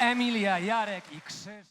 Emilia, Jarek i Krzyż.